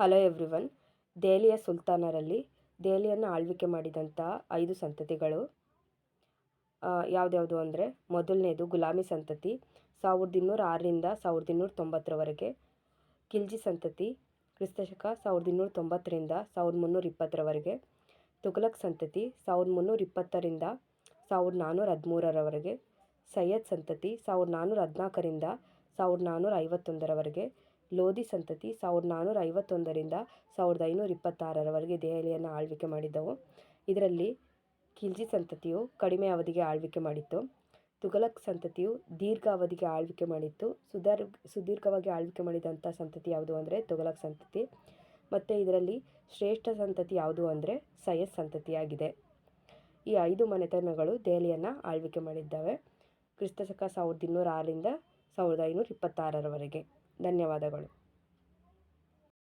Hello everyone. ದೆಹಲಿಯ ಸುಲ್ತಾನರಲ್ಲಿ ದೆಹಲಿಯನ್ನು ಆಳ್ವಿಕೆ ಮಾಡಿದಂಥ ಐದು ಸಂತತಿಗಳು. ಯಾವುದ್ಯಾವುದು ಅಂದರೆ ಮೊದಲನೇದು ಗುಲಾಮಿ ಸಂತತಿ, ಸಾವಿರದ ಇನ್ನೂರ ಆರರಿಂದ ಸಾವಿರದ ಇನ್ನೂರ ತೊಂಬತ್ತರವರೆಗೆ ಖಿಲ್ಜಿ ಸಂತತಿ, ಕ್ರಿಸ್ತಶಕ ಸಾವಿರದ ಇನ್ನೂರ ತೊಂಬತ್ತರಿಂದ ಸಾವಿರದ ಮುನ್ನೂರ ಇಪ್ಪತ್ತರವರೆಗೆ ತುಘಲಕ್ ಸಂತತಿ, ಸಾವಿರದ ಮುನ್ನೂರ ಇಪ್ಪತ್ತರಿಂದ ಸಾವಿರದ ನಾನ್ನೂರ ಹದಿಮೂರರವರೆಗೆ ಸೈಯದ್ ಸಂತತಿ, ಸಾವಿರದ ನಾನ್ನೂರ ಹದಿನಾಲ್ಕರಿಂದ ಸಾವಿರದ ನಾನ್ನೂರ ಐವತ್ತೊಂದರವರೆಗೆ ಲೋಧಿ ಸಂತತಿ ಸಾವಿರದ ನಾನ್ನೂರ ಐವತ್ತೊಂದರಿಂದ ಸಾವಿರದ ಐನೂರ ಇಪ್ಪತ್ತಾರರವರೆಗೆ ದೆಹಲಿಯನ್ನು ಆಳ್ವಿಕೆ ಮಾಡಿದ್ದವು. ಇದರಲ್ಲಿ ಖಿಲ್ಜಿ ಸಂತತಿಯು ಕಡಿಮೆ ಅವಧಿಗೆ ಆಳ್ವಿಕೆ ಮಾಡಿತ್ತು. ತುಘಲಕ್ ಸಂತತಿಯು ದೀರ್ಘ ಅವಧಿಗೆ ಆಳ್ವಿಕೆ ಮಾಡಿತ್ತು. ಸುಧಾರ್ ಸುದೀರ್ಘವಾಗಿ ಆಳ್ವಿಕೆ ಮಾಡಿದಂಥ ಸಂತತಿ ಯಾವುದು ಅಂದರೆ ತುಘಲಕ್ ಸಂತತಿ. ಮತ್ತು ಇದರಲ್ಲಿ ಶ್ರೇಷ್ಠ ಸಂತತಿ ಯಾವುದು ಅಂದರೆ ಸಯಸ್ ಸಂತತಿಯಾಗಿದೆ. ಈ ಐದು ಮನೆತನಗಳು ದೆಹಲಿಯನ್ನು ಆಳ್ವಿಕೆ ಮಾಡಿದ್ದಾವೆ. ಕ್ರಿಸ್ತಶಕ ಸಾವಿರದ ಇನ್ನೂರ ಆರರಿಂದ ಸಾವಿರದ ಐನೂರ ಇಪ್ಪತ್ತಾರರವರೆಗೆ. ಧನ್ಯವಾದಗಳು.